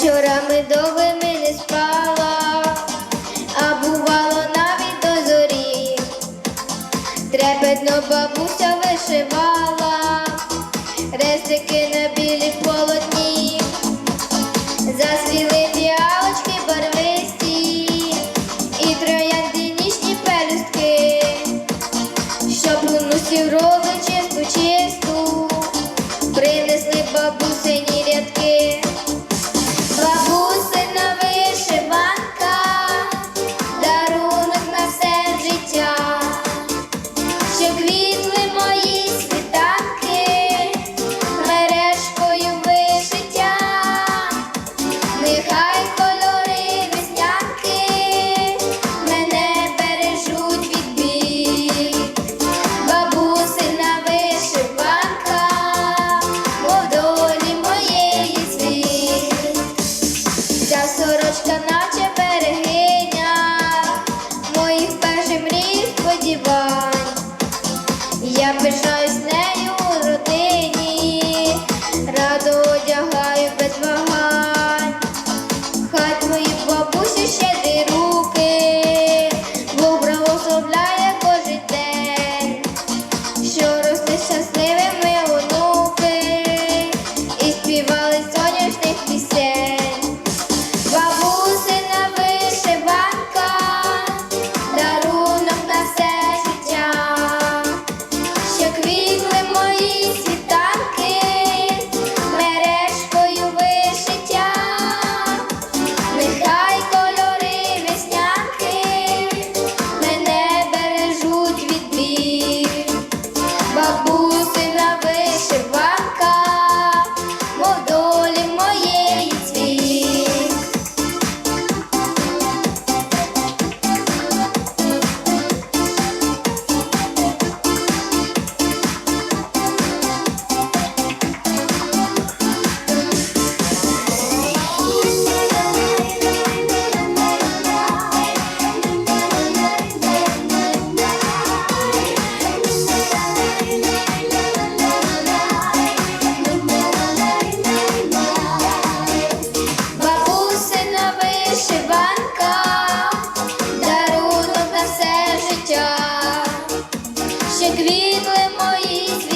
вечорами довгими не спала, а бувало навіть до зорі, трепетно бабуся вишивала, рестики на білі полотні, засвіли діалочки, барвисті і троянди нічні пелюстки, щоб луну сіро. сорочка, наче берегиня, моїх перших мрій сподівань, я пишаюсь нею у родині, радо одягаю без вагань, хай твої бабусі щедрі руки, Бог благословляє діти мої.